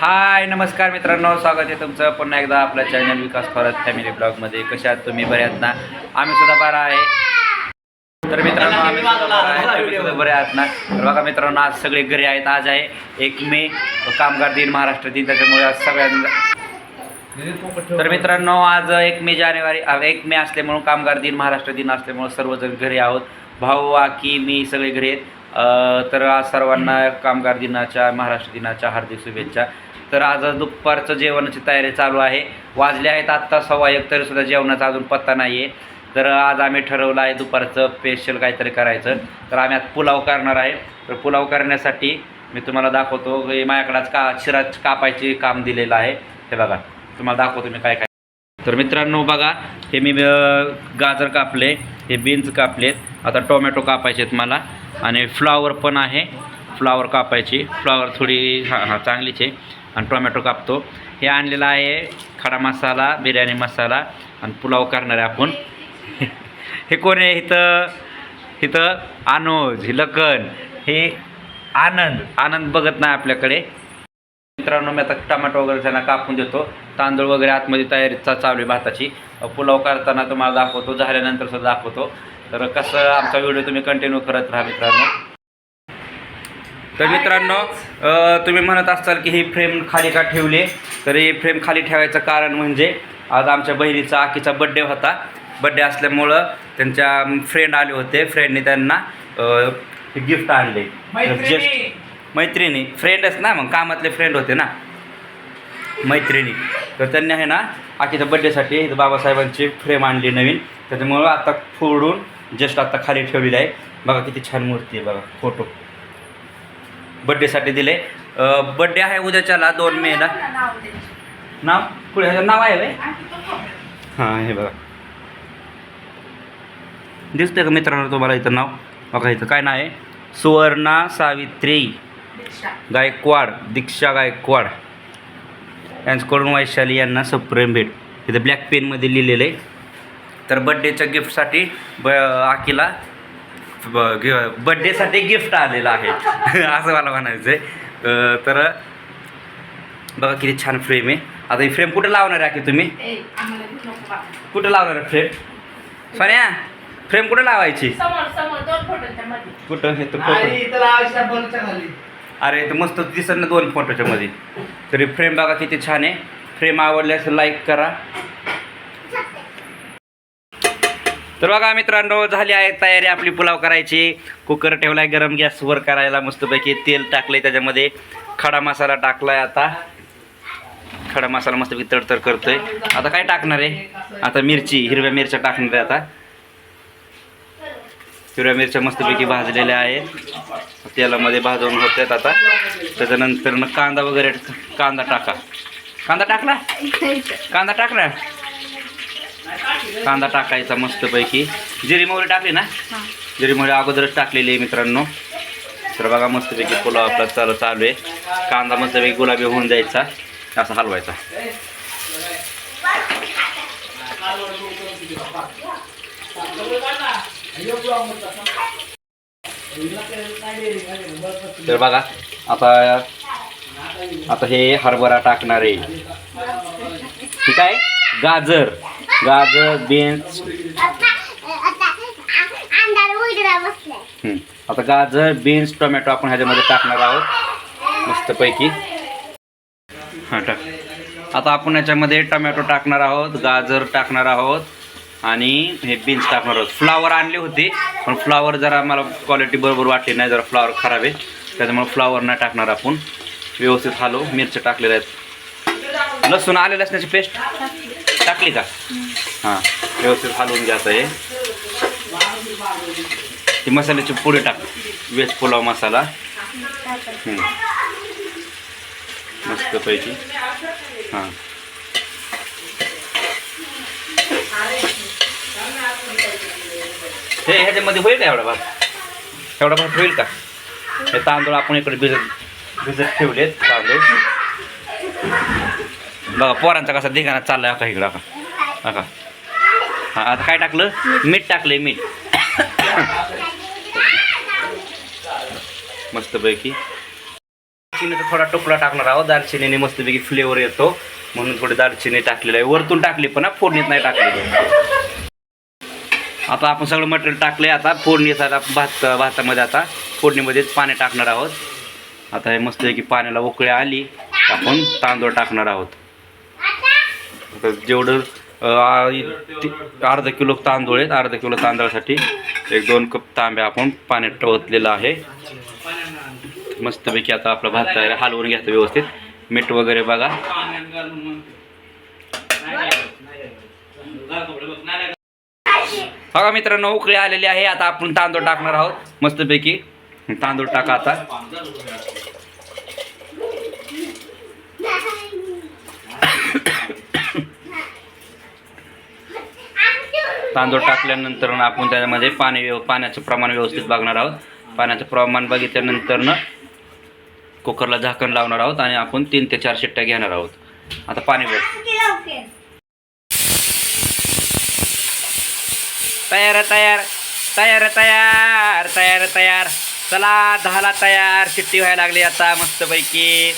हाय नमस्कार मित्रांनो स्वागत आहे तुमचं पुन्हा एकदा आपल्या चॅनल विकास परत फॅमिली ब्लॉगमध्ये कशा आहात तुम्ही? बरे आहात ना? आम्ही सुद्धा बरा आहे. तर मित्रांनो आम्ही सुद्धा बरा आहे. तुम्ही सुद्धा बरे आहात ना? तर बघा मित्रांनो आज सगळे घरी आहेत. आज आहे एक मे कामगार दिन महाराष्ट्र दिन. त्याच्यामुळे आज सगळ्यांना तर मित्रांनो आज एक मे जानेवारी एक मे असल्यामुळं कामगार दिन महाराष्ट्र दिन असल्यामुळं सर्वजण घरी आहोत. भाऊ आकी मी सगळे घरी आहेत. तर आज सर्वांना कामगार दिनाच्या महाराष्ट्र दिनाच्या हार्दिक शुभेच्छा. तर आज दुपारचं जेवणाची तयारी चालू आहे. वाजले आहेत आत्ता सव्वा एक तरीसुद्धा जेवणाचा अजून पत्ता नाही आहे तर आज आम्ही ठरवलं आहे दुपारचं स्पेशल काहीतरी करायचं. तर आम्ही आज पुलाव करणार आहे. तर पुलाव करण्यासाठी मी तुम्हाला दाखवतो. हे माझ्याकडे आज का शिरा कापायचे काम दिलेलं आहे. हे बघा तुम्हाला दाखवतो मी काय काय तर मित्रांनो बघा हे मी गाजर कापले हे बीन्स कापलेत. आता टोमॅटो कापायचे आहेत मला. आणि फ्लावर पण आहे. फ्लावर कापायची. फ्लावर थोडी हां हां चांगलीच आहे. आणि टोमॅटो कापतो. हे आणलेलं आहे खडा मसाला बिर्याणी मसाला आणि पुलाव करणार आहे आपण. हे कोण आहे इथं? इथं अनुज हे लखन हे आनंद. आनंद बघत नाही आपल्याकडे. मित्रांनो मी आता टमाटो वगैरे त्यांना कापून देतो. तांदूळ वगैरे आतमध्ये तयारीचा चालू आहे भाताची. पुलाव करताना तुम्हाला दाखवतो. झाल्यानंतर सुद्धा दाखवतो. तर कसं आमचा व्हिडिओ तुम्ही कंटिन्यू करत राहा मित्रांनो. तर मित्रांनो तुम्ही म्हणत असाल की ही फ्रेम खाली का ठेवली? तर ही फ्रेम खाली ठेवायचं कारण म्हणजे आज आमच्या बहिणीचा आकीचा बड्डे होता. बड्डे असल्यामुळं त्यांच्या फ्रेंड आले होते. फ्रेंडने त्यांना हे गिफ्ट आणले. जस्ट मैत्रिणी. फ्रेंडच ना मग कामातले फ्रेंड होते ना. मैत्रिणी. तर त्यांनी आहे ना आखीच्या बड्डेसाठी बाबासाहेबांची फ्रेम आणली नवीन. त्याच्यामुळं आता फोडून जस्ट आता खाली ठेवलेली आहे. बघा किती छान मूर्ती आहे बघा फोटो बड्डेसाठी दिले बड्डे आहे उद्याच्याला दोन मेला. नाव पुढे ह्याचं नाव आहे व्हय? हां हे बघा. दिसतंय का मित्रांनो तुम्हाला इथं नाव? बघा इथं काय नाव आहे? सुवर्णा सावित्री. गायकवाड दीक्षा गायकवाड. यांच्याकडून वैशाली यांना सप्रेम भेट. इथं ब्लॅक पेनमध्ये लिहिलेलं आहे तर बड्डेच्या गिफ्टसाठी ब आकीला बड्डेसाठी गिफ्ट आलेलं आहे. असं मला म्हणायचं आहे तर बघा किती छान फ्रेम आहे. आता ही फ्रेम कुठं लावणार आहे आकी तुम्ही? कुठं लावणार आहे फ्रेम सोन्या फ्रेम कुठं लावायची? समोर समोर दोन फोटोच्या मध्ये कुठं? हे तर फोटो अरे तर मस्त दिसत ना दोन फोटोच्या मध्ये. तरी फ्रेम बघा किती छान आहे. फ्रेम आवडल्यास लाईक करा. तर बघा मित्रांनो झाली आहे तयारी आपली पुलाव करायची. कुकर ठेवलाय गरम गॅसवर करायला मस्तपैकी तेल टाकलंय त्याच्यामध्ये खडा मसाला टाकलाय आता. खडा मसाला मस्तपैकी तडतड करतोय. आता काय टाकणार आहे? आता मिरची हिरव्या मिरच्या टाकणार आहे आता. हिरव्या मिरच्या मस्तपैकी भाजलेल्या आहेत. तेलामध्ये भाजून होत्यात आता. त्याच्यानंतर मग कांदा वगैरे कांदा टाका. कांदा टाकला? कांदा टाकला? कांदा टाकायचा मस्तपैकी. जिरी मोहरी टाकली ना? जिरी मोहरी अगोदरच टाकलेली आहे मित्रांनो. तर बघा मस्तपैकी पुलाव आपला चालू चालू आहे. कांदा मस्तपैकी गुलाबी होऊन जायचा. असा हलवायचा. तर बघा आता आता हे हरभरा टाकणार आहे. ठीक आहे? गाजर. गाजर बीन्स. हं. आता गाजर बीन्स टोमॅटो आपण ह्याच्यामध्ये टाकणार आहोत. मस्तपैकी. हां टाक. आता आपण याच्यामध्ये टोमॅटो टाकणार आहोत गाजर टाकणार आहोत आणि हे बीन्स टाकणार आहोत. फ्लावर आणले होते पण फ्लावर जरा मला क्वालिटी बरोबर वाटली नाही जरा फ्लावर खराब आहे. त्याच्यामुळे फ्लावर नाही टाकणार आपण. व्यवस्थित हालो मिरच्या टाकलेल्या आहेत. लसूण आले लसणाची पेस्ट. टाकली का? हां व्यवस्थित हलवून घ्यायचं आहे ती मसाल्याची पुढे टाक वेज पुलाव मसाला. मस्त मस्तपैकी हां. हे ह्याच्यामध्ये होईल का एवढा भात? एवढा भात होईल का? हे तांदूळ आपण इकडे भिजत भिजत ठेवलेत तांदूळ बघा पोरांचा कसा धिगाणा चाललाय का इकडं का का हां आता काय टाकलं? मीठ टाकलंय मीठ. मस्तपैकी. दालचिनीचा थोडा टुकडा टाकणार आहोत. दालचिनीने मस्तपैकी फ्लेवर येतो. म्हणून थोडी दालचिनी टाकलेली आहे. वरतून टाकली पण फोडणीत नाही टाकलेली आता आपण सगळं मटेरियल टाकले आता. फोडणीचा भात भातामध्ये आता फोडणीमध्येच पाणी टाकणार आहोत. आता हे मस्तपैकी पाण्याला उकळी आली. आपण तांदूळ टाकणार आहोत. जेवढं अर्धा किलो तांदूळ आहेत. अर्धा किलो तांदळासाठी एक दोन कप तांब्या आपण पाण्यात टवतलेलं आहे. मस्तपैकी आता आपला भात तयार हलवून घ्यायचं व्यवस्थित. मीठ वगैरे बघा. बघा मित्रांनो उकळी आलेली आहे. आता आपण तांदूळ टाकणार आहोत. मस्तपैकी तांदूळ टाका आता. तांदूळ टाकल्यानंतर आपण त्याच्यामध्ये पाणी व्यव पाण्याचं प्रमाण व्यवस्थित बघणार आहोत. पाण्याचं प्रमाण बघितल्यानंतर कुकरला झाकण लावणार आहोत आणि आपण तीन ते चार शिट्ट्या घेणार आहोत. आता पाणी बघ तयार तयार तयार तयार तयार तयार. चला दहाला तयार. शिट्टी व्हायला लागली आता मस्तपैकी.